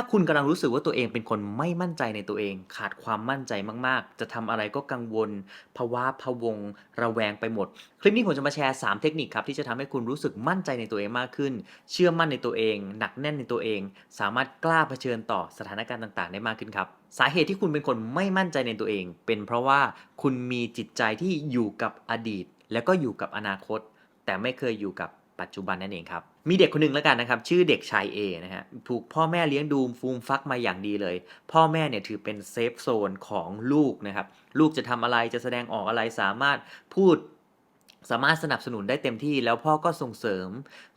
ถ้าคุณกำลังรู้สึกว่าตัวเองเป็นคนไม่มั่นใจในตัวเอง ขาดความมั่นใจมากๆ จะทำอะไรก็กังวลภาวะพะวง ระแวงไปหมด คลิปนี้ผมจะมาแชร์ 3 เทคนิคครับที่จะทำให้คุณรู้สึกมั่นใจในตัวเองมากขึ้น เชื่อมั่นในตัวเอง หนักแน่นในตัวเอง สามารถกล้าเผชิญต่อสถานการณ์ต่างๆ ได้มากขึ้นครับสาเหตุที่คุณเป็นคนไม่มั่นใจในตัวเอง เป็นเพราะว่าคุณมีจิตใจที่อยู่กับอดีต แล้วก็อยู่กับอนาคต แต่ไม่เคยอยู่กับปัจจุบันนั่นเองครับ มีเด็กคนหนึ่งแล้วกันนะครับ ชื่อเด็กชาย A นะฮะถูกพ่อแม่เลี้ยงดูฟูมฟักมาอย่างดีเลย พ่อแม่เนี่ยถือเป็นเซฟโซนของลูกนะครับ ลูกจะทำอะไรจะแสดงออกอะไรสามารถพูด สามารถสนับสนุนได้เต็มที่แล้วพ่อก็ส่งเสริม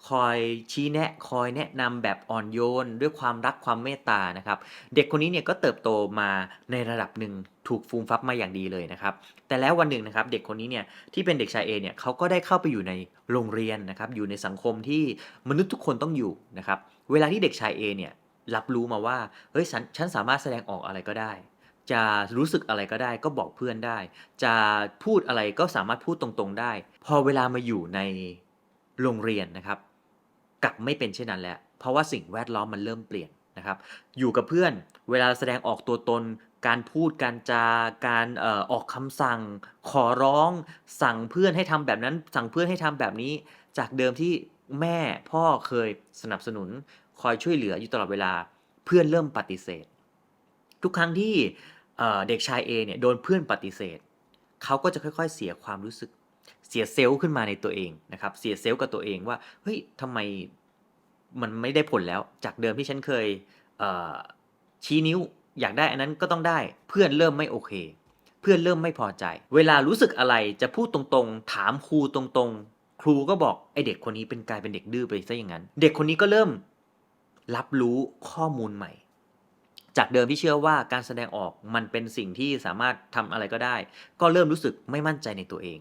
คอยชี้แนะ คอยแนะนำแบบอ่อนโยน ด้วยความรักความเมตตานะครับ เด็กคนนี้เนี่ยก็เติบโตมาในระดับหนึ่งถูกฟูมฟักมาอย่างดีเลยนะครับ แต่แล้ววันหนึ่งนะครับ เด็กคนนี้เนี่ยที่เป็นเด็กชายเอเนี่ยเขาก็ได้เข้าไปอยู่ในโรงเรียนนะครับ อยู่ในสังคมที่มนุษย์ทุกคนต้องอยู่นะครับ เวลาที่เด็กชายเอเนี่ยรับรู้มาว่าเฮ้ยฉันฉันสามารถแสดงออกอะไรก็ได้ จะรู้สึกอะไรก็ได้ก็บอกเพื่อนได้ จะพูดอะไรก็สามารถพูดตรงๆได้ พอเวลามาอยู่ในโรงเรียนนะครับ กลับไม่เป็นเช่นนั้นแล้วเพราะว่าสิ่งแวดล้อมมันเริ่มเปลี่ยนนะครับ อยู่กับเพื่อนเวลาแสดงออกตัวตน การพูดการจาการออออกคำสั่ง ขอร้อง สั่งเพื่อนให้ทำแบบนั้น สั่งเพื่อนให้ทำแบบนี้ จากเดิมที่แม่พ่อเคยสนับสนุน คอยช่วยเหลืออยู่ตลอดเวลา เพื่อนเริ่มปฏิเสธ ทุกครั้งที่เด็กชายเอเนี่ยโดนเพื่อนปฏิเสธ เขาก็จะค่อยๆเสียความรู้สึก เสียเซลล์ขึ้นมาในตัวเองนะครับ เสียเซลล์กับตัวเองว่า เฮ้ยทำไมมันไม่ได้ผลแล้ว จากเดิมที่ฉันเคยเชี้นิ้วอยากได้อันนั้นก็ต้องได้ เพื่อนเริ่มไม่โอเค เพื่อนเริ่มไม่พอใจ เวลารู้สึกอะไรจะพูดตรงๆ ถามครูตรงๆ ครูก็บอกไอเด็กคนนี้เป็นกลายเป็นเด็กดื้อไปซะอย่างนั้น เด็กคนนี้ก็เริ่มรับรู้ข้อมูลใหม่ จากเดิมที่เชื่อว่าการแสดงออกมันเป็นสิ่งที่สามารถทำอะไรก็ได้ ก็เริ่มรู้สึกไม่มั่นใจในตัวเอง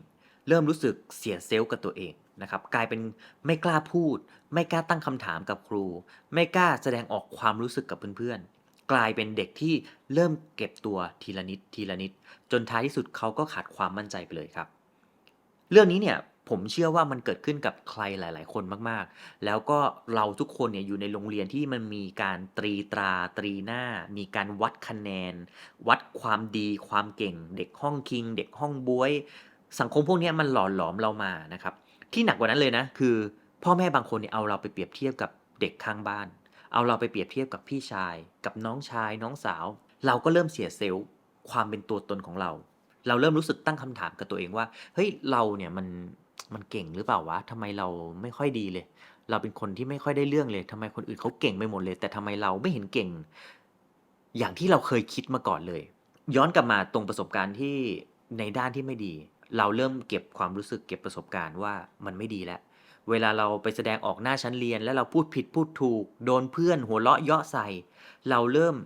เริ่มรู้สึกเสียเซลล์กับตัวเองนะครับกลายเป็นไม่กล้าพูด ไม่กล้าตั้งคำถามกับครู ไม่กล้าแสดงออกความรู้สึกกับเพื่อนๆ กลายเป็นเด็กที่เริ่มเก็บตัวทีละนิดทีละนิด จนท้ายที่สุดเขาก็ขาดความมั่นใจไปเลยครับ เรื่องนี้เนี่ย ผมเชื่อว่ามันเกิดขึ้นกับใครหลาย ๆ คนมาก ๆ แล้วก็เราทุกคนเนี่ยอยู่ในโรงเรียนที่มันมีการตรีตราตรีหน้า มีการวัดคะแนน วัดความดีความเก่ง เด็กห้องคิง เด็กห้องบวย สังคมพวกนี้มันหล่อหลอมเรามานะครับ ที่หนักกว่านั้นเลยนะ คือ พ่อแม่บางคนเนี่ยเอาเราไปเปรียบเทียบกับเด็กข้างบ้าน เอาเราไปเปรียบเทียบกับพี่ชาย กับน้องชาย น้องสาว เราก็เริ่มเสียเซลล์ความเป็นตัวตนของเรา เราเริ่มรู้สึกตั้งคำถามกับตัวเองว่า เฮ้ย เราเนี่ยมัน มันเก่งหรือเปล่าวะทำไมเราไม่ค่อยดีเลย เราเป็นคนที่ไม่ค่อยได้เรื่องเลยทำไมคนอื่นเขาเก่งไปหมดเลย แต่ทำไมเราไม่เห็นเก่ง อย่างที่เราเคยคิดมาก่อนเลย ย้อนกลับมาตรงประสบการณ์ที่ในด้านที่ไม่ดี เราเริ่มเก็บความรู้สึกเก็บประสบการณ์ว่ามันไม่ดีแล้วเวลาเราไปแสดงออกหน้าชั้นเรียน แล้วเราพูดผิดพูดถูก โดนเพื่อนหัวเราะเยาะใส่ เราเริ่ม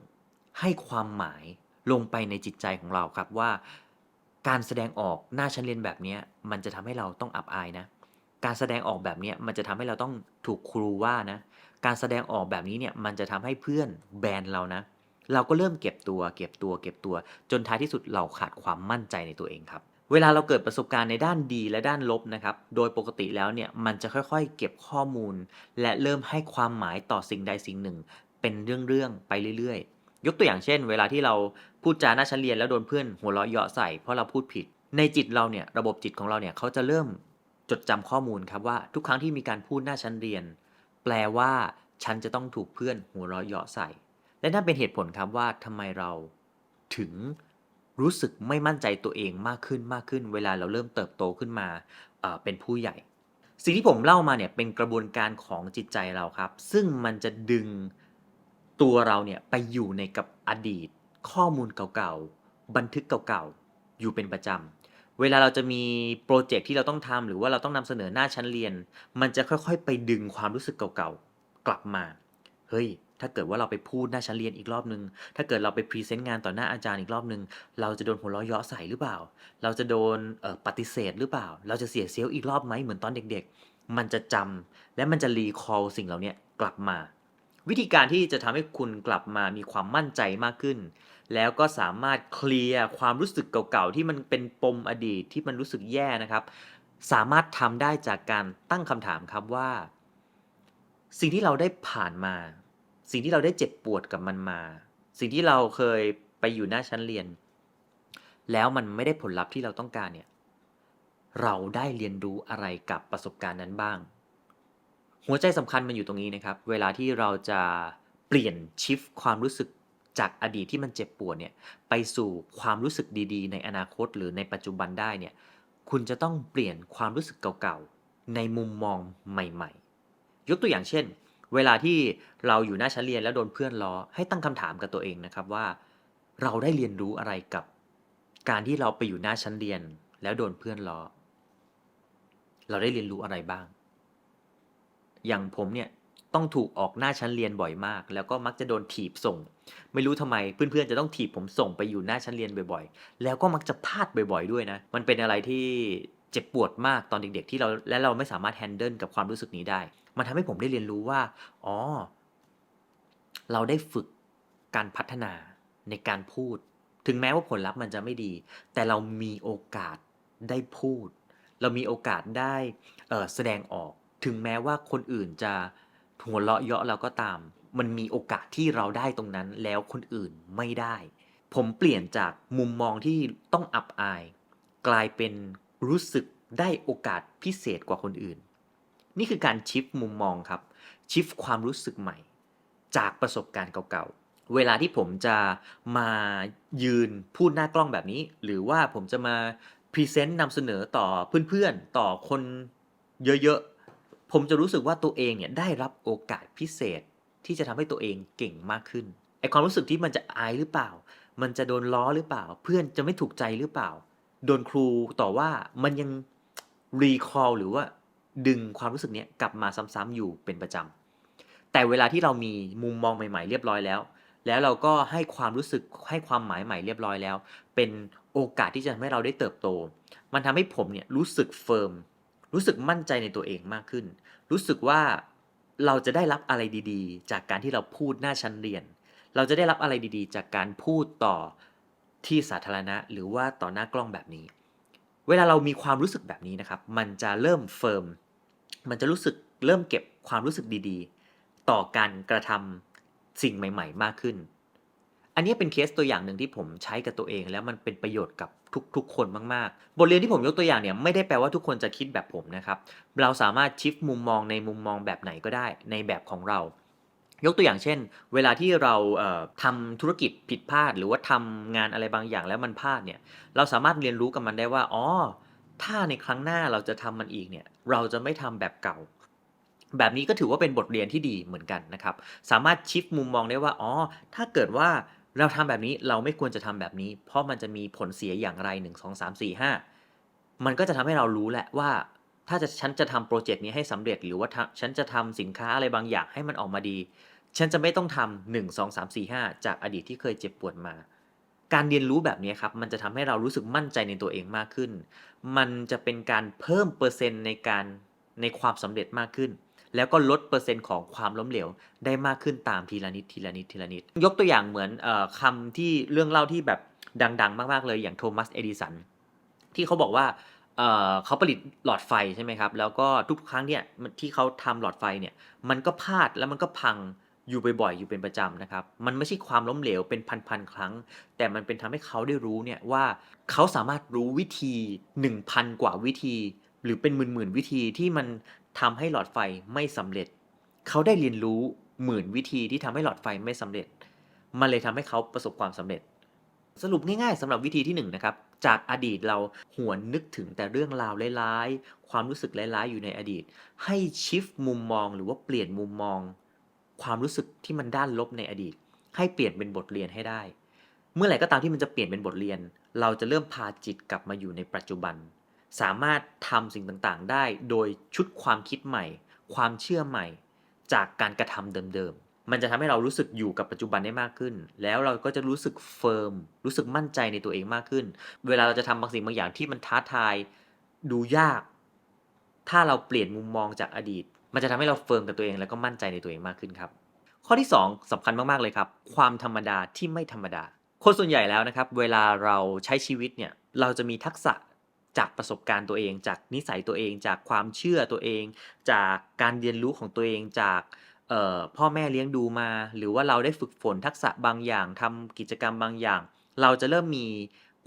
ให้ความหมายลงไปในจิตใจของเราครับว่า การแสดงออกหน้าชั้นเรียนแบบนี้มันจะทำให้เราต้องอับอายนะ การแสดงออกแบบนี้มันจะทำให้เราต้องถูกครูว่านะ การแสดงออกแบบนี้เนี่ยมันจะทำให้เพื่อนแบนเรานะ เราก็เริ่มเก็บตัว เก็บตัว เก็บตัว จนท้ายที่สุดเราขาดความมั่นใจในตัวเองครับเวลาเราเกิดประสบการณ์ในด้านดีและด้านลบนะครับ โดยปกติแล้วเนี่ยมันจะค่อยๆ เก็บข้อมูล และเริ่มให้ความหมายต่อสิ่งใดสิ่งหนึ่ง เป็นเรื่องๆไปเรื่อยๆ ยกตัวอย่างเช่น เวลาที่เราพูดจาหน้าชั้นเรียนแล้วโดนเพื่อนหัวเราะเยาะใส่เพราะเราพูดผิด ในจิตเราเนี่ยระบบจิตของเราเนี่ยเขาจะเริ่มจดจำข้อมูลครับว่าทุกครั้งที่มีการพูดหน้าชั้นเรียน แปลว่าฉันจะต้องถูกเพื่อนหัวเราะเยาะใส่ และนั่นเป็นเหตุผลครับว่าทำไมเราถึงรู้สึกไม่มั่นใจตัวเองมากขึ้นมากขึ้น เวลาเราเริ่มเติบโตขึ้นมาเป็นผู้ใหญ่ สิ่งที่ผมเล่ามาเนี่ยเป็นกระบวนการของจิตใจเราครับ ซึ่งมันจะดึง ตัวเราเนี่ยไปอยู่ในกับอดีต ข้อมูลเก่าๆ บันทึกเก่าๆ อยู่เป็นประจำ เวลาเราจะมีโปรเจกต์ที่เราต้องทำหรือว่าเราต้องนำเสนอหน้าชั้นเรียน มันจะค่อยๆ ไปดึงความรู้สึกเก่าๆ กลับมา เฮ้ย ถ้าเกิดว่าเราไปพูดหน้าชั้นเรียนอีกรอบนึง ถ้าเกิดเราไปพรีเซนต์งานต่อหน้าอาจารย์อีกรอบนึง เราจะโดนหัวเราะเยาะใส่หรือเปล่า เราจะโดนปฏิเสธหรือเปล่า เราจะเสียเซลล์อีกรอบไหมเหมือนตอนเด็ก ๆ มันจะจำและมันจะรีคอลสิ่งเหล่าเนี้ยกลับมา วิธีการที่จะทำให้คุณกลับมามีความมั่นใจมากขึ้น แล้วก็สามารถเคลียร์ความรู้สึกเก่าๆ ที่มันเป็นปมอดีตที่มันรู้สึกแย่นะครับ สามารถทำได้จากการตั้งคำถามครับว่า สิ่งที่เราได้ผ่านมา สิ่งที่เราได้เจ็บปวดกับมันมา สิ่งที่เราเคยไปอยู่หน้าชั้นเรียน แล้วมันไม่ได้ผลลัพธ์ที่เราต้องการเนี่ยเราได้เรียนรู้อะไรกับประสบการณ์นั้นบ้าง หัวใจสำคัญมันอยู่ตรงนี้นะครับ เวลาที่เราจะเปลี่ยนชิฟความรู้สึกจากอดีตที่มันเจ็บปวดเนี่ยไปสู่ความรู้สึกดีๆ ในอนาคตหรือในปัจจุบันได้เนี่ยคุณจะต้องเปลี่ยนความรู้สึกเก่าๆ ในมุมมองใหม่ๆ ยกตัวอย่างเช่น เวลาที่เราอยู่หน้าชั้นเรียนแล้วโดนเพื่อนล้อให้ตั้งคำถามกับตัวเองนะครับว่า เราได้เรียนรู้อะไรกับการที่เราไปอยู่หน้าชั้นเรียนแล้วโดนเพื่อนล้อ เราได้เรียนรู้อะไรบ้าง อย่างผมเนี่ยต้องถูกออกหน้าชั้นเรียนบ่อยมาก แล้วก็มักจะโดนถีบส่ง ไม่รู้ทำไมเพื่อนๆจะต้องถีบผมส่งไปอยู่หน้าชั้นเรียนบ่อยๆ แล้วก็มักจะพลาดบ่อยๆด้วยนะ มันเป็นอะไรที่เจ็บปวดมากตอนเด็กๆที่เราและเราไม่สามารถแฮนเดิลกับความรู้สึกนี้ได้ มันทำให้ผมได้เรียนรู้ว่า อ๋อ เราได้ฝึกการพัฒนาในการพูด ถึงแม้ว่าผลลัพธ์มันจะไม่ดี แต่เรามีโอกาสได้พูด เรามีโอกาสได้แสดงออก ถึงแม้ว่าคนอื่นจะหัวเราะเยาะเราก็ตาม มันมีโอกาสที่เราได้ตรงนั้นแล้วคนอื่นไม่ได้ ผมเปลี่ยนจากมุมมองที่ต้องอับอาย กลายเป็นรู้สึกได้โอกาสพิเศษกว่าคนอื่น นี่คือการชิฟมุมมองครับ ชิฟความรู้สึกใหม่ จากประสบการณ์เก่าๆ เวลาที่ผมจะมายืนพูดหน้ากล้องแบบนี้ หรือว่าผมจะมาพรีเซนต์นำเสนอต่อเพื่อนๆ ต่อคนเยอะๆ ผมจะรู้สึกว่าตัวเองเนี่ยได้รับโอกาสพิเศษที่จะทำให้ตัวเองเก่งมากขึ้นไอความรู้สึกที่มันจะอายหรือเปล่า มันจะโดนล้อหรือเปล่า เพื่อนจะไม่ถูกใจหรือเปล่า โดนครูต่อว่ามันยังรีคอลหรือว่า ดึงความรู้สึกเนี้ยกลับมาซ้ำๆอยู่เป็นประจำแต่เวลาที่เรามีมุมมองใหม่ ๆ เรียบร้อยแล้ว แล้วเราก็ให้ความรู้สึกให้ความหมายใหม่เรียบร้อยแล้ว เป็นโอกาสที่จะทำให้เราได้เติบโต มันทำให้ผมเนี่ยรู้สึกเฟิร์มรู้สึกมั่นใจในตัวเองมากขึ้น รู้สึกว่าเราจะได้รับอะไรดีๆ จากการที่เราพูดหน้าชั้นเรียน เราจะได้รับอะไรดีๆ จากการพูดต่อที่สาธารณะ หรือว่าต่อหน้ากล้องแบบนี้ เวลาเรามีความรู้สึกแบบนี้นะครับ มันจะเริ่มเฟิร์ม มันจะรู้สึกเริ่มเก็บความรู้สึกดีๆ ต่อการกระทำสิ่งใหม่ ๆ มากขึ้น อันนี้เป็นเคสตัวอย่างหนึ่งที่ผมใช้กับตัวเอง แล้วมันเป็นประโยชน์กับทุกๆ คนมากๆ บทเรียนที่ผมยกตัวอย่างเนี่ยไม่ได้แปลว่าทุกคนจะคิดแบบผมนะครับ เราสามารถชิฟมุมมองในมุมมองแบบไหนก็ได้ในแบบของเรา ยกตัวอย่างเช่น เวลาที่เราเอ่อทำธุรกิจผิดพลาด หรือว่าทำงานอะไรบางอย่างแล้วมันพลาดเนี่ย เราสามารถเรียนรู้กับมันได้ว่า อ๋อ ถ้าในครั้งหน้าเราจะทำมันอีกเนี่ย เราจะไม่ทำแบบเก่าแบบนี้ก็ถือว่าเป็นบทเรียนที่ดีเหมือนกันนะครับ สามารถชิฟมุมมองได้ว่า อ๋อ ถ้าเกิดว่า เราทำแบบนี้เราไม่ควรจะทำแบบนี้ เพราะมันจะมีผลเสียอย่างไร 1 2 3 4 5 มันก็จะทำให้เรารู้แหละว่า ถ้าจะฉันจะทำโปรเจกต์นี้ให้สำเร็จหรือว่าถ้าฉันจะทำสินค้าอะไรบางอย่างให้มันออกมาดี ฉันจะไม่ต้องทำหนึ่งสองสามสี่ห้าจากอดีตที่เคยเจ็บปวดมา การเรียนรู้แบบนี้ครับมันจะทำให้เรารู้สึกมั่นใจในตัวเองมากขึ้น มันจะเป็นการเพิ่มเปอร์เซ็นต์ในการในความสำเร็จมากขึ้น แล้วก็ลดเปอร์เซ็นต์ของความล้มเหลวได้มากขึ้นตามทีละนิดทีละนิดทีละนิด ยกตัวอย่างเหมือนออคำที่เรื่องเล่าที่แบบดัง ๆ มาก ๆ เลยอย่างโทมัสเอดิสันที่เขาบอกว่าเขาผลิตหลอดไฟใช่ไหมครับ แล้วก็ทุกครั้งเนี่ยที่เขาทำหลอดไฟเนี่ยมันก็พลาดแล้วมันก็พังอยู่บ่อยๆอยู่เป็นประจำนะครับ มันไม่ใช่ความล้มเหลวเป็นพันๆครั้ง แต่มันเป็นทำให้เขาได้รู้เนี่ยว่าเขาสามารถรู้วิธี 1,000 กว่าวิธี หรือเป็นหมื่นๆวิธีที่มัน ทำให้หลอดไฟไม่สำเร็จ เขาได้เรียนรู้หมื่นวิธีที่ทำให้หลอดไฟไม่สำเร็จ มันเลยทำให้เขาประสบความสำเร็จ สรุปง่ายๆสำหรับวิธีที่1นงนะครับ จากอดีตเราหวนนึกถึงแต่เรื่องราวร้ายๆ ความรู้สึกร้ายๆ อยู่ในอดีต ให้ชิฟมุมมองหรือว่าเปลี่ยนมุมมอง ความรู้สึกที่มันด้านลบในอดีต ให้เปลี่ยนเป็นบทเรียนให้ได้ เมื่อไหร่ก็ตามที่มันจะเปลี่ยนเป็นบทเรียน เราจะเริ่มพาจิตกลับมาอยู่ในปัจจุบัน สามารถทำสิ่งต่างๆ ได้โดยชุดความคิดใหม่ ความเชื่อใหม่ จากการกระทำเดิมๆ มันจะทำให้เรารู้สึกอยู่กับปัจจุบันได้มากขึ้น แล้วเราก็จะรู้สึกเฟิร์ม รู้สึกมั่นใจในตัวเองมากขึ้น เวลาเราจะทำบางสิ่งบางอย่างที่มันท้าทาย ดูยาก ถ้าเราเปลี่ยนมุมมองจากอดีต มันจะทำให้เราเฟิร์มกับตัวเอง แล้วก็มั่นใจในตัวเองมากขึ้นครับ ข้อที่ 2สำคัญมากๆเลยครับ ความธรรมดาที่ไม่ธรรมดา คนส่วนใหญ่แล้วนะครับ เวลาเราใช้ชีวิตเนี่ย เราจะมีทักษะ จากประสบการณ์ตัวเอง จากนิสัยตัวเอง จากความเชื่อตัวเอง จากการเรียนรู้ของตัวเองจากพ่อแม่เลี้ยงดูมา หรือว่าเราได้ฝึกฝนทักษะบางอย่างทำกิจกรรมบางอย่าง เราจะเริ่มมี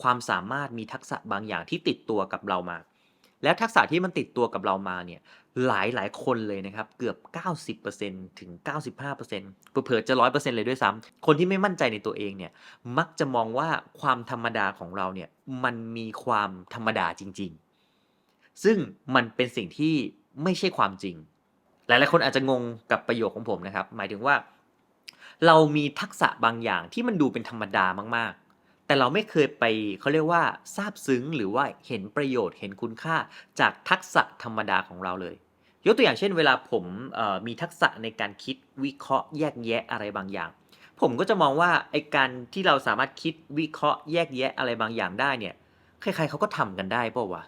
ความสามารถมีทักษะบางอย่างที่ติดตัวกับเรามา แล้วทักษะที่มันติดตัวกับเรามาเนี่ยหลายๆคนเลยนะครับเกือบ 90%ถึง 95%เผลอจะ 100%เลยด้วยซ้ำคนที่ไม่มั่นใจในตัวเองเนี่ยมักจะมองว่าความธรรมดาของเราเนี่ยมันมีความธรรมดาจริง ๆ ซึ่งมันเป็นสิ่งที่ไม่ใช่ความจริง หลายๆคนอาจจะงงกับประโยคของผมนะครับ หมายถึงว่า เรามีทักษะบางอย่างที่มันดูเป็นธรรมดามากๆ แต่เราไม่เคยไปเขาเรียกว่าซาบซึ้งหรือว่าเห็นประโยชน์เห็นคุณค่าจากทักษะธรรมดาของเราเลย ยกตัวอย่างเช่น เวลาผมมีทักษะในการคิดวิเคราะห์แยกแยะอะไรบางอย่าง ผมก็จะมองว่าไอการที่เราสามารถคิดวิเคราะห์แยกแยะอะไรบางอย่างได้เนี่ยใครๆเขาก็ทำกันได้ป่าวะ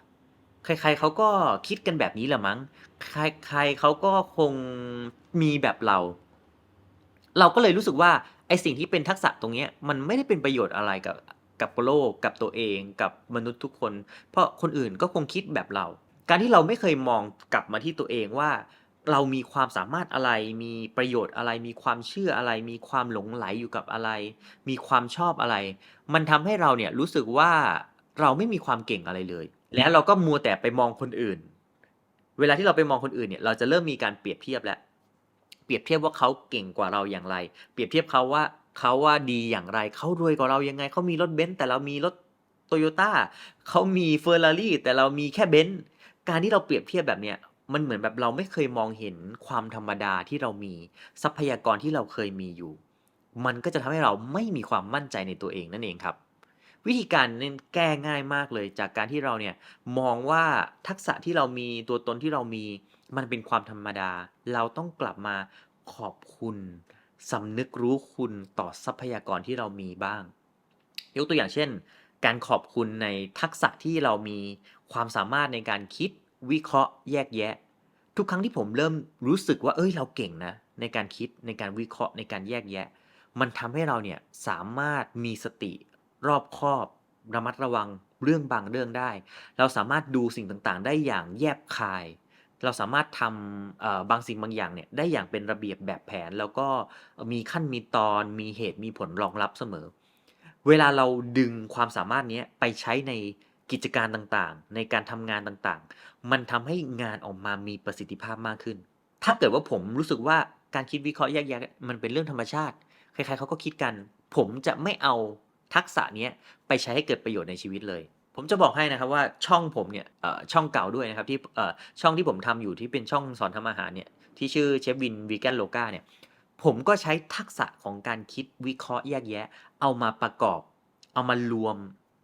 ใครๆเขาก็คิดกันแบบนี้ละมั้ง ใครๆเขาก็คงมีแบบเรา เราก็เลยรู้สึกว่า ไอสิ่งที่เป็นทักษะตรงเนี้ยมันไม่ได้เป็นประโยชน์อะไรกับกับโลกกับตัวเองกับมนุษย์ทุกคน เพราะคนอื่นก็คงคิดแบบเรา การที่เราไม่เคยมองกลับมาที่ตัวเองว่า เรามีความสามารถอะไร มีประโยชน์อะไร มีความเชื่ออะไร มีความหลงใหลอยู่กับอะไร มีความชอบอะไร มันทำให้เราเนี่ยรู้สึกว่าเราไม่มีความเก่งอะไรเลย แล้วเราก็มัวแต่ไปมองคนอื่น เวลาที่เราไปมองคนอื่นเนี่ย เราจะเริ่มมีการเปรียบเทียบแล้ว รียบเทียบว่าเขาเก่งกว่าเราอย่างไร เปรียบเทียบเขาว่าเขาว่าดีอย่างไร เขารวยกว่าเรายังไง เขามีรถเบนซ์แต่เรามีรถ Toyota เขามี Ferrari แต่เรามีแค่เบนซ์การที่เราเปรียบเทียบแบบเนี้ยมันเหมือนแบบเราไม่เคยมองเห็นความธรรมดาที่เรามีทรัพยากรที่เราเคยมีอยู่ มันก็จะทำให้เราไม่มีความมั่นใจในตัวเองนั่นเองครับ วิธีการเนี่ยแก้ง่ายมากเลยจากการที่เราเนี่ยมองว่าทักษะที่เรามีตัวตนที่เรามี มันเป็นความธรรมดา เราต้องกลับมาขอบคุณสำนึกรู้คุณต่อทรัพยากรที่เรามีบ้าง ยกตัวอย่างเช่น การขอบคุณในทักษะที่เรามีความสามารถในการคิด วิเคราะห์ แยกแยะ ทุกครั้งที่ผมเริ่มรู้สึกว่าเฮ้ย เราเก่งนะ ในการคิดในการวิเคราะห์ในการแยกแยะ มันทำให้เราเนี่ยสามารถมีสติ รอบคอบ ระมัดระวังเรื่องบางเรื่องได้ เราสามารถดูสิ่งต่างๆ ได้อย่างแยบคาย เราสามารถทำเอ่อบางสิ่งบางอย่างเนี่ยได้อย่างเป็นระเบียบแบบแผน แล้วก็มีขั้นมีตอนมีเหตุมีผลรองรับเสมอ เวลาเราดึงความสามารถเนี้ยไปใช้ในกิจการต่างๆ ในการทำงานต่างๆ มันทำให้งานออกมามีประสิทธิภาพมากขึ้น ถ้าเกิดว่าผมรู้สึกว่าการคิดวิเคราะห์แยกแยะมันเป็นเรื่องธรรมชาติ ใครๆเขาก็คิดกัน ผมจะไม่เอาทักษะเนี้ยไปใช้ให้เกิดประโยชน์ในชีวิตเลย ผมจะบอกให้นะครับว่าช่องผมเนี่ยช่องเก่าด้วยนะครับที่ช่องที่ผมทำอยู่ที่เป็นช่องสอนทำอาหารเนี่ยที่ชื่อเชฟวิน Vegan Loga เนี่ยผมก็ใช้ทักษะของการคิดวิเคราะห์แยกแยะ เอามาประกอบ เอามารวม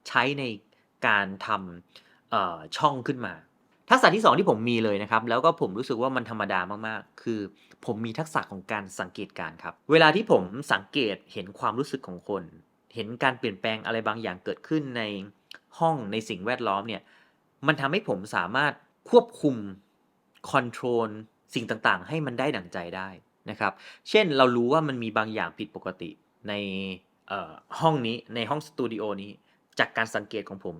ใช้ในการทำช่องขึ้นมา ทักษะที่ 2 ที่ผมมีเลยนะครับ แล้วก็ผมรู้สึกว่ามันธรรมดามากๆ คือผมมีทักษะของการสังเกตการครับ เวลาที่ผมสังเกตเห็นความรู้สึกของคน เห็นการเปลี่ยนแปลงอะไรบางอย่างเกิดขึ้นใน ห้องในสิ่งแวดล้อมเนี่ย มันทำให้ผมสามารถควบคุมคอนโทรลสิ่งต่างๆ ให้มันได้ดั่งใจได้นะครับ เช่นเรารู้ว่ามันมีบางอย่างผิดปกติในห้องนี้ในห้องสตูดิโอนี้จากการสังเกตของผม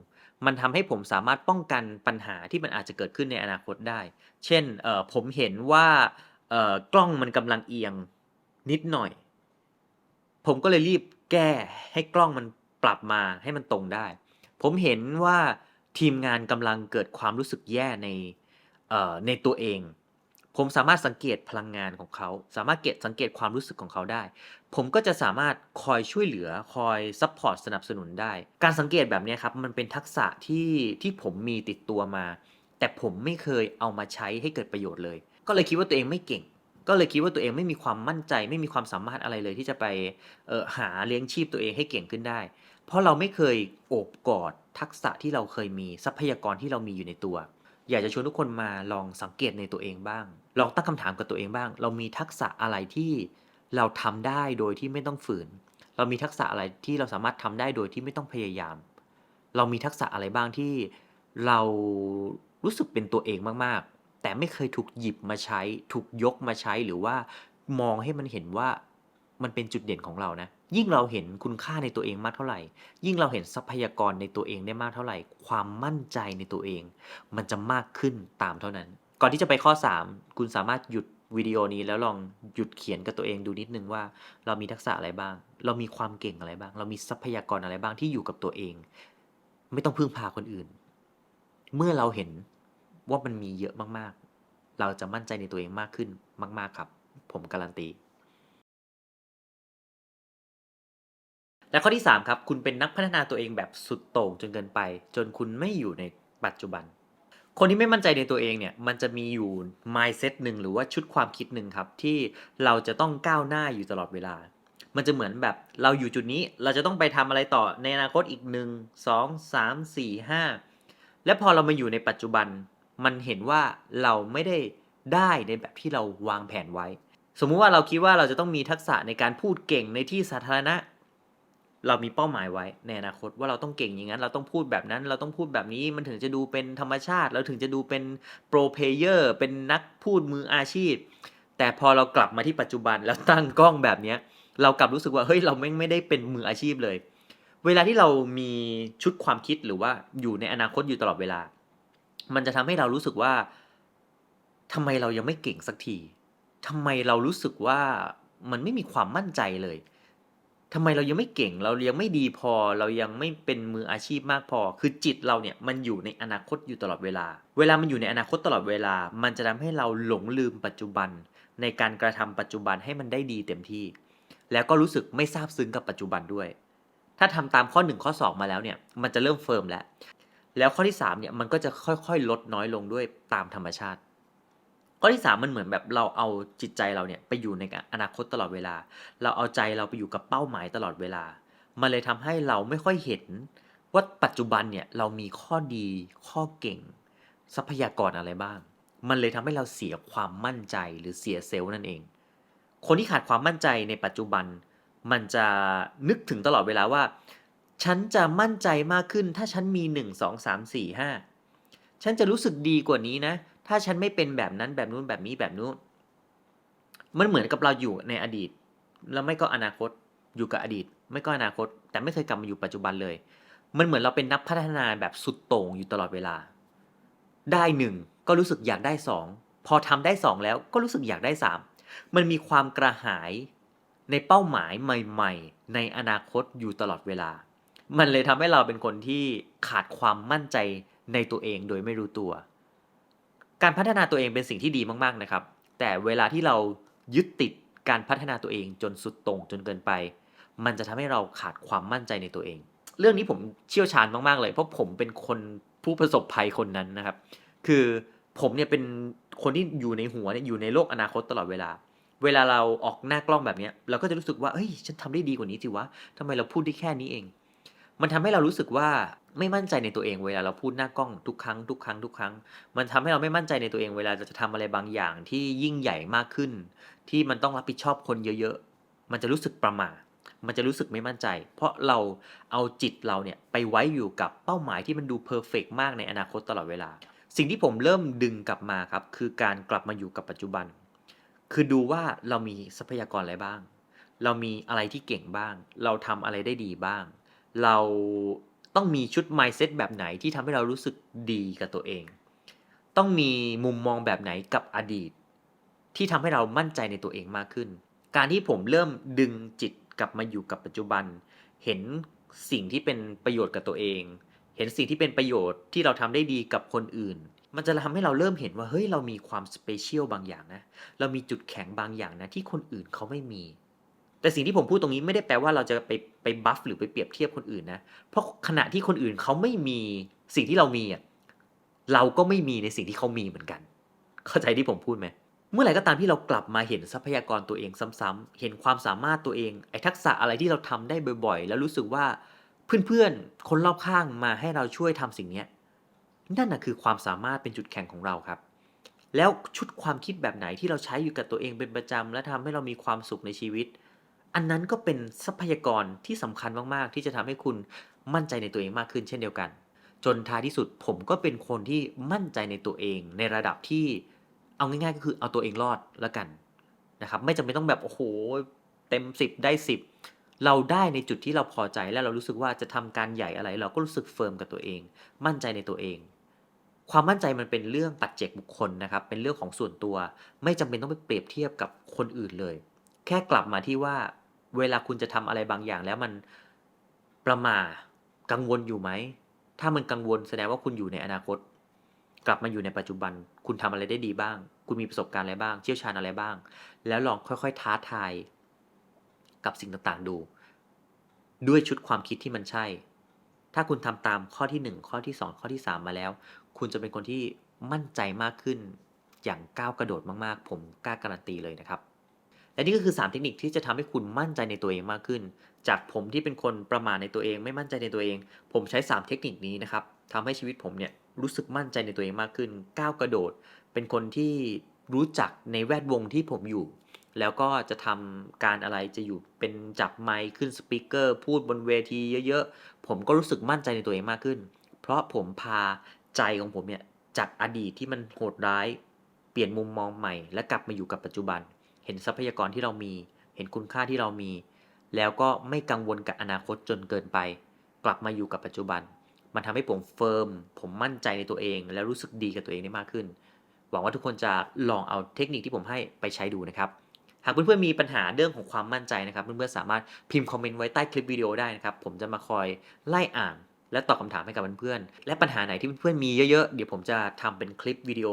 มันทำให้ผมสามารถป้องกันปัญหาที่มันอาจจะเกิดขึ้นในอนาคตได้ เช่นผมเห็นว่ากล้องมันกำลังเอียงนิดหน่อย ผมก็เลยรีบแก้ให้กล้องมันปรับมาให้มันตรงได้ ผมเห็นว่าทีมงานกำลังเกิดความรู้สึกแย่ในในตัวเอง ผมสามารถสังเกตพลังงานของเขา สามารถเกตสังเกตความรู้สึกของเขาได้ ผมก็จะสามารถคอยช่วยเหลือ คอยซัปพอร์ตสนับสนุนได้ การสังเกตแบบนี้ครับ มันเป็นทักษะที่ที่ผมมีติดตัวมา แต่ผมไม่เคยเอามาใช้ให้เกิดประโยชน์เลย ก็เลยคิดว่าตัวเองไม่เก่ง ก็เลยคิดว่าตัวเองไม่มีความมั่นใจ ไม่มีความสามารถอะไรเลยที่จะไปหาเลี้ยงชีพตัวเองให้เก่งขึ้นได้ เพราะเราไม่เคยโอบกอดทักษะที่เราเคยมีทรัพยากรที่เรามีอยู่ในตัว อยากจะชวนทุกคนมาลองสังเกตในตัวเองบ้าง ลองตั้งคำถามกับตัวเองบ้าง เรามีทักษะอะไรที่เราทำได้โดยที่ไม่ต้องฝืน เรามีทักษะอะไรที่เราสามารถทำได้โดยที่ไม่ต้องพยายาม เรามีทักษะอะไรบ้างที่เรารู้สึกเป็นตัวเองมากๆ แต่ไม่เคยถูกหยิบมาใช้ ถูกยกมาใช้หรือว่ามองให้มันเห็นว่ามันเป็นจุดเด่นของเรานะ ยิ่งเราเห็นคุณค่าในตัวเองมากเท่าไหร่ ยิ่งเราเห็นทรัพยากรในตัวเองได้มากเท่าไหร่ ความมั่นใจในตัวเอง มันจะมากขึ้นตามเท่านั้น ก่อนที่จะไปข้อ 3 คุณสามารถหยุดวิดีโอนี้แล้วลองหยุดเขียนกับตัวเองดูนิดนึงว่า เรามีทักษะอะไรบ้าง เรามีความเก่งอะไรบ้าง เรามีทรัพยากรอะไรบ้างที่อยู่กับตัวเอง ไม่ต้องพึ่งพาคนอื่น เมื่อเราเห็นว่ามันมีเยอะมากๆ เราจะมั่นใจในตัวเองมากขึ้นมาก ๆครับ ผมการันตี และข้อที่ 3 ครับ คุณเป็นนักพัฒนาตัวเองแบบสุดโต่งจนเกินไป จนคุณไม่อยู่ในปัจจุบัน คนที่ไม่มั่นใจในตัวเองเนี่ย มันจะมีอยู่ mindset หนึ่งหรือว่าชุดความคิดหนึ่งครับ ที่เราจะต้องก้าวหน้าอยู่ตลอดเวลา มันจะเหมือนแบบเราอยู่จุดนี้เราจะต้องไปทำอะไรต่อในอนาคตอีก 1 2 3 4 5 และพอเรามาอยู่ในปัจจุบัน มันเห็นว่าเราไม่ได้ได้ในแบบที่เราวางแผนไว้ สมมุติว่าเราคิดว่าเราจะต้องมีทักษะในการพูดเก่งในที่สาธารณะ เรามีเป้าหมายไว้ในอนาคตว่าเราต้องเก่งอย่างนั้น เราต้องพูดแบบนั้น เราต้องพูดแบบนี้มันถึงจะดูเป็นธรรมชาติ เราถึงจะดูเป็นโปรเพเยอร์เป็นนักพูดมืออาชีพ แต่พอเรากลับมาที่ปัจจุบันแล้วตั้งกล้องแบบเนี้ยเรากลับรู้สึกว่าเฮ้ยเราไม่ไม่ได้เป็นมืออาชีพเลย เวลาที่เรามีชุดความคิดหรือว่าอยู่ในอนาคตอยู่ตลอดเวลา มันจะทำให้เรารู้สึกว่าทำไมเรายังไม่เก่งสักทีทำไมเรารู้สึกว่ามันไม่มีความมั่นใจเลย ทำไมเรายังไม่เก่งเรายังไม่ดีพอเรายังไม่เป็นมืออาชีพมากพอ คือจิตเราเนี่ยมันอยู่ในอนาคตอยู่ตลอดเวลา เวลามันอยู่ในอนาคตตลอดเวลา มันจะทำให้เราหลงลืมปัจจุบัน ในการกระทำปัจจุบันให้มันได้ดีเต็มที่ แล้วก็รู้สึกไม่ซาบซึ้งกับปัจจุบันด้วย ถ้าทำตามข้อ 1 ข้อ 2 มาแล้วเนี่ยมันจะเริ่มเฟิร์มแล้วแล้วข้อที่3เนี่ยมันก็จะค่อยๆ ลดน้อยลงด้วยตามธรรมชาติ ข้อที่3มันเหมือนแบบเราเอาจิตใจเราเนี่ยไปอยู่ในอนาคตตลอดเวลา เราเอาใจเราไปอยู่กับเป้าหมายตลอดเวลา มันเลยทำให้เราไม่ค่อยเห็นว่าปัจจุบันเนี่ยเรามีข้อดีข้อเก่ง ทรัพยากรอะไรบ้าง มันเลยทำให้เราเสียความมั่นใจหรือเสียเซลล์นั่นเอง คนที่ขาดความมั่นใจในปัจจุบัน มันจะนึกถึงตลอดเวลาว่า ฉันจะมั่นใจมากขึ้นถ้าฉันมี 1 2 3 4 5ฉันจะรู้สึกดีกว่านี้นะ ถ้าฉันไม่เป็นแบบนั้นแบบนู้นแบบนี้แบบนู้น มันเหมือนกับเราอยู่ในอดีต แล้วไม่ก็อนาคตอยู่กับอดีต ไม่ก็อนาคต แต่ไม่เคยกลับมาอยู่ปัจจุบันเลย มันเหมือนเราเป็นนักพัฒนาแบบสุดโต่งอยู่ตลอดเวลา ได้หนึ่งก็รู้สึกอยากได้สองพอทำได้สองแล้วก็รู้สึกอยากได้สามมันมีความกระหายในเป้าหมายใหม่ ๆ ในอนาคตอยู่ตลอดเวลา มันเลยทำให้เราเป็นคนที่ขาดความมั่นใจในตัวเองโดยไม่รู้ตัว การพัฒนาตัวเองเป็นสิ่งที่ดีมากๆนะครับ แต่เวลาที่เรายึดติดการพัฒนาตัวเองจนสุดต่งจนเกินไป มันจะทำให้เราขาดความมั่นใจในตัวเอง เรื่องนี้ผมเชี่ยวชาญมากๆเลย เพราะผมเป็นคนผู้ประสบภัยคนนั้นนะครับ คือผมเนี่ยเป็นคนที่อยู่ในหัวเนี่ยอยู่ในโลกอนาคตตลอดเวลา เวลาเราออกหน้ากล้องแบบนี้เราก็จะรู้สึกว่าเฮ้ย ฉันทำได้ดีกว่านี้สิวะทำไมเราพูดได้แค่นี้เอง มันทำให้เรารู้สึกว่าไม่มั่นใจในตัวเองเวลาเราพูดหน้ากล้องทุกครั้งทุกครั้งทุกครั้ง มันทำให้เราไม่มั่นใจในตัวเองเวลาจะทำอะไรบางอย่างที่ยิ่งใหญ่มากขึ้น ที่มันต้องรับผิดชอบคนเยอะๆ มันจะรู้สึกประม่ามันจะรู้สึกไม่มั่นใจ เพราะเราเอาจิตเราเนี่ยไปไว้อยู่กับเป้าหมายที่มันดูเพอร์เฟกมากในอนาคตตลอดเวลา สิ่งที่ผมเริ่มดึงกลับมาครับคือการกลับมาอยู่กับปัจจุบัน คือดูว่าเรามีทรัพยากรอะไรบ้าง เรามีอะไรที่เก่งบ้าง เราทำอะไรได้ดีบ้าง เราต้องมีชุด mindset แบบไหนที่ทำให้เรารู้สึกดีกับตัวเอง ต้องมีมุมมองแบบไหนกับอดีต ที่ทำให้เรามั่นใจในตัวเองมากขึ้น การที่ผมเริ่มดึงจิตกลับมาอยู่กับปัจจุบัน เห็นสิ่งที่เป็นประโยชน์กับตัวเอง เห็นสิ่งที่เป็นประโยชน์ที่เราทำได้ดีกับคนอื่น มันจะทำให้เราเริ่มเห็นว่าเฮ้ยเรามีความสเปเชียลบางอย่างนะ เรามีจุดแข็งบางอย่างนะที่คนอื่นเขาไม่มี แต่สิ่งที่ผมพูดตรงนี้ไม่ได้แปลว่าเราจะไปไปบัฟหรือไปเปรียบเทียบคนอื่นนะ เพราะขณะที่คนอื่นเขาไม่มีสิ่งที่เรามีอะเราก็ไม่มีในสิ่งที่เขามีเหมือนกัน เข้าใจที่ผมพูดไหมเมื่อไหร่ก็ตามที่เรากลับมาเห็นทรัพยากรตัวเองซ้ำๆเห็นความสามารถตัวเอง ไอ้ทักษะอะไรที่เราทำได้บ่อย ๆ แล้วรู้สึกว่าเพื่อนๆ คนรอบข้างมาให้เราช่วยทำสิ่งเนี้ยนั่นน่ะคือความสามารถเป็นจุดแข็งของเราครับ แล้วชุดความคิดแบบไหนที่เราใช้อยู่กับตัวเองเป็นประจำและทำให้เรามีความสุขในชีวิต อันนั้นก็เป็นทรัพยากรที่สำคัญมากๆ ที่จะทำให้คุณมั่นใจในตัวเองมากขึ้นเช่นเดียวกัน จนท้ายที่สุดผมก็เป็นคนที่มั่นใจในตัวเอง ในระดับที่เอาง่ายๆ ก็คือเอาตัวเองรอดแล้วกันนะครับไม่จำเป็นต้องแบบโอ้โหเต็ม 10 ได้ 10 เราได้ในจุดที่เราพอใจแล้วเรารู้สึกว่าจะทำการใหญ่อะไร เราก็รู้สึกเฟิร์มกับตัวเอง มั่นใจในตัวเอง ความมั่นใจมันเป็นเรื่องปัจเจกบุคคลนะครับ เป็นเรื่องของส่วนตัว ไม่จำเป็นต้องไปเปรียบเทียบกับคนอื่นเลย แค่กลับมาที่ว่า เวลาคุณจะทำอะไรบางอย่างแล้วมันประม่ากังวลอยู่ไหม ถ้ามันกังวลแสดงว่าคุณอยู่ในอนาคต กลับมาอยู่ในปัจจุบัน คุณทำอะไรได้ดีบ้าง คุณมีประสบการณ์อะไรบ้าง เชี่ยวชาญอะไรบ้าง แล้วลองค่อยๆท้าทายกับสิ่งต่างๆดู ด้วยชุดความคิดที่มันใช่ ถ้าคุณทำตามข้อที่ 1 ข้อที่ 2 ข้อที่ 3 มาแล้ว คุณจะเป็นคนที่มั่นใจมากขึ้น อย่างก้าวกระโดดมากๆ ผมกล้าการันตีเลยนะครับ และนี่ก็คือ 3 เทคนิคที่จะทำให้คุณมั่นใจในตัวเองมากขึ้น จากผมที่เป็นคนประมาทในตัวเอง ไม่มั่นใจในตัวเอง ผมใช้ 3 เทคนิคนี้นะครับทำให้ชีวิตผมเนี่ยรู้สึกมั่นใจในตัวเองมากขึ้น ก้าวกระโดด เป็นคนที่รู้จักในแวดวงที่ผมอยู่ แล้วก็จะทำการอะไรจะอยู่เป็นจับไมค์ขึ้นสปีกเกอร์ พูดบนเวทีเยอะๆ ผมก็รู้สึกมั่นใจในตัวเองมากขึ้น เพราะผมพาใจของผมเนี่ยจากอดีตที่มันโหดร้าย เปลี่ยนมุมมองใหม่ และกลับมาอยู่กับปัจจุบัน เห็นทรัพยากรที่เรามี เห็นคุณค่าที่เรามี แล้วก็ไม่กังวลกับอนาคตจนเกินไป กลับมาอยู่กับปัจจุบัน มันทำให้ผมเฟิร์ม ผมมั่นใจในตัวเอง และรู้สึกดีกับตัวเองได้มากขึ้น หวังว่าทุกคนจะลองเอาเทคนิคที่ผมให้ไปใช้ดูนะครับ หากเพื่อนๆมีปัญหาเรื่องของความมั่นใจนะครับ เพื่อนๆสามารถพิมพ์คอมเมนต์ไว้ใต้คลิปวิดีโอได้นะครับ ผมจะมาคอยไล่อ่าน และตอบคำถามให้กับเพื่อนๆ และปัญหาไหนที่เพื่อนๆมีเยอะๆ เดี๋ยวผมจะทำเป็นคลิปวิดีโอ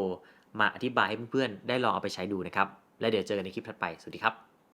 มาอธิบายให้เพื่อนๆ ได้ลองเอาไปใช้ดูนะครับ และเดี๋ยวเจอกันในคลิปถัดไป สวัสดีครับ